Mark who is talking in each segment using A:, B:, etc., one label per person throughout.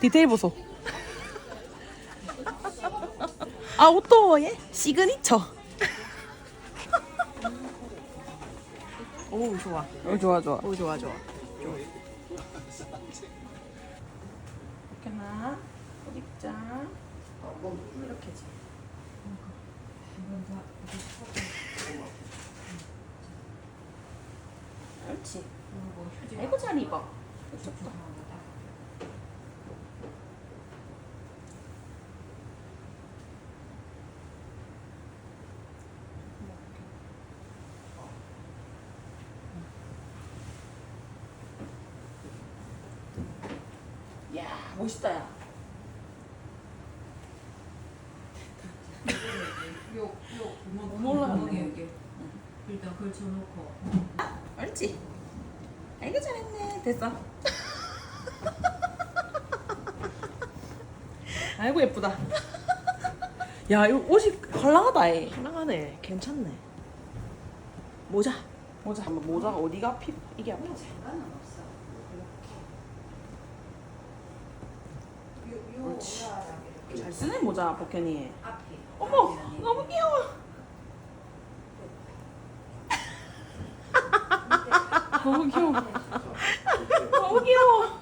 A: 디테일 보소. 아 오토의 시그니처.
B: 오 좋아.
A: 어 좋아 좋아.
B: 오 좋아 좋아.
A: 옷 입자. 이렇게지. 그렇지. 아이고 잘 입어. 이쪽도. 멋있다 야. 뭐 올라갔네 여기.
C: 일단 걸쳐놓고.
A: 알지? 아이고 잘했네. 됐어. 아이고 예쁘다. 야 이거 옷이 헐랑하다 애
B: 하나가네. 괜찮네.
A: 모자. 모자. 한번 모자가 어디가 피 이게 아파
C: 상관은 없어 이렇게
A: 잘 쓰네 모자 복현이 어머 너무 귀여워 너무 귀여워 너무 귀여워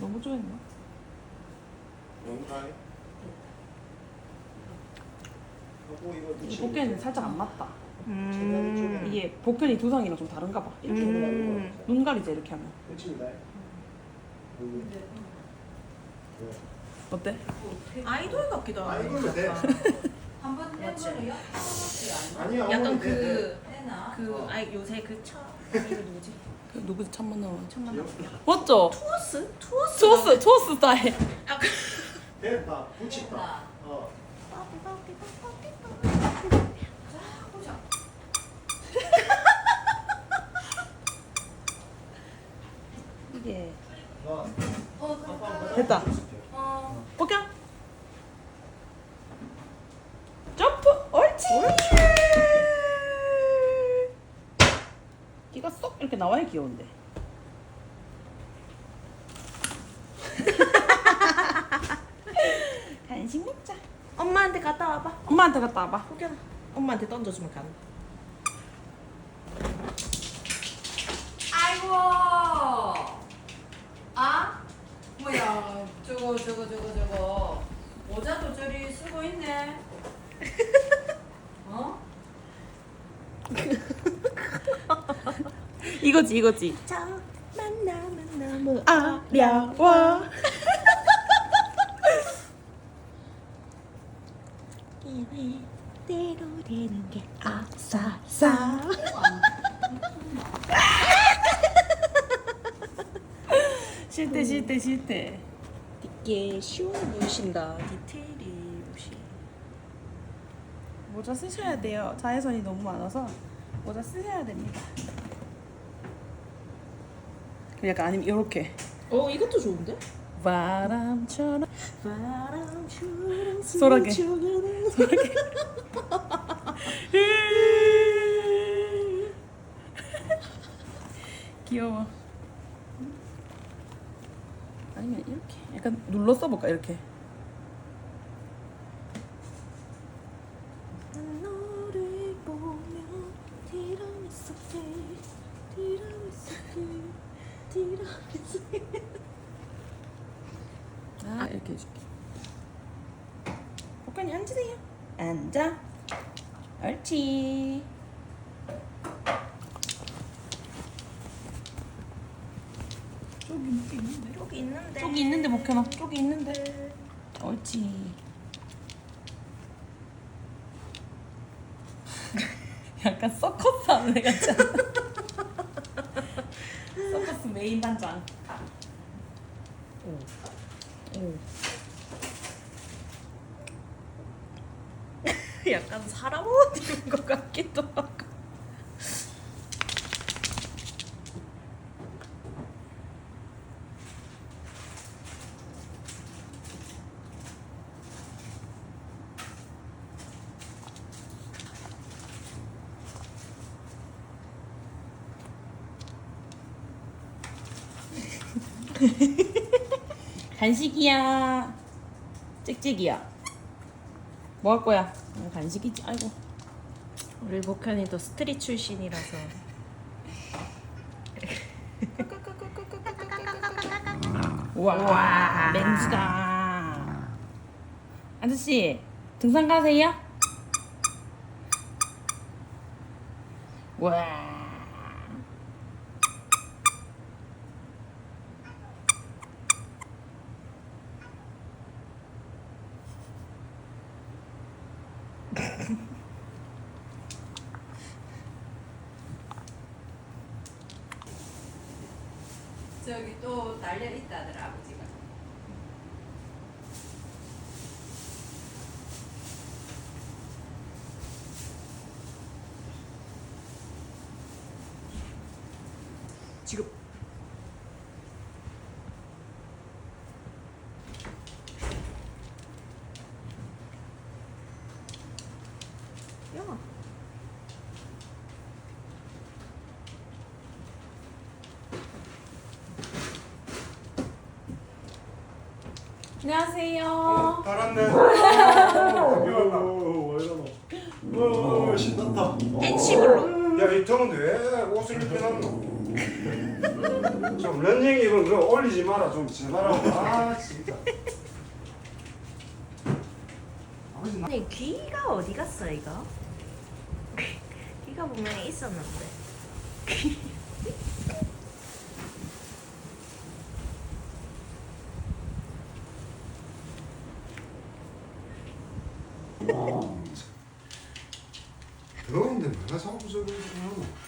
A: 너무 좋아했나?
D: 뭔가요? 하고 이거
A: 이 복현이는 살짝 안 맞다
B: 음.
A: 이게 복현이 두상이랑 좀 다른가 봐 이렇게
B: 음.
A: 눈 가리지 이렇게 하면
D: 붙입니다.
A: 어때?
B: 아이돌 같기도 하고.
D: 아이돌로 돼.
C: 한번 된 거는 약간
D: 어머니.
B: 그,
C: 되나?
B: 그, 아이 요새 그 첫, 누구지?
A: 그 누구지 첫 만나면
B: 첫 만남.
A: 맞죠?
B: 투어스? 투어스?
A: 투어스 투어스 스타일
B: 아, 그.
D: 됐다. 붙였다. 어.
C: 보자
A: 이게
D: 어.
C: 어 그렇다
A: 됐다.
C: 어
A: 복현 점프. 옳지. 끼가 쏙 이렇게 나와야 귀여운데. 간식 먹자.
B: 엄마한테 갔다 와봐.
A: 엄마한테 갔다 와봐.
B: 혹여나 엄마한테 던져주면 간다.
C: 아이고. 아 뭐야 저거 저거 저거 저거 모자도 저리 쓰고 있네 어?
A: 이거지 이거지
B: 저 만나면 너무 어려워. 이대로 되는 게 아싸싸.
A: 싫대 싫대 싫대
B: 이게 쉬운 무신다. 디테일이 무시.
A: 모자 쓰셔야 돼요 자외선이 너무 많아서 모자 쓰셔야 됩니다 약간 아니면 이렇게
B: 어 이것도 좋은데?
A: 바람처럼
B: 바람처럼
A: 소라게.
B: 스쳐가는
A: 귀여워 아니면 이렇게. 약간 눌러 써볼까 이렇게?
B: 티라미수게
A: 아 이렇게 해줄게. 복근이 앉으세요? 앉아. 옳지 쪽이 있는데
B: 쪽이 있는데.
A: 쪽이 있는데 복현아 쪽이 있는데. 옳지 약간 서커스 애 같지 않아? 서커스 메인 단장.
B: 오. 약간 사람 옷 입은 것 같기도 하고 간식이야. 찍찍이야. 뭐 할 거야? 음, 간식이지. 아이고. 우리 복현이도 스트릿 출신이라서. 와, 렌즈다. 아저씨, 등산 가세요? 와.
C: 저기 또 달려 있다더라 아버지가.
A: 지금 야
B: 안녕하세요.
D: 달았네. 어, 왜 이러노? 어, 신났다.
B: 댄치블로.
E: 야, 이 형은 왜 옷을 입혀 놨노? 좀 런닝 입은 그거 올리지 마라, 좀 제발하고. 아, 진짜. 아버지, 나.
B: 아니 귀가 어디 갔어 이거? 귀가 분명히 있었는데.
E: 더운데 자꾸 저걸 하노?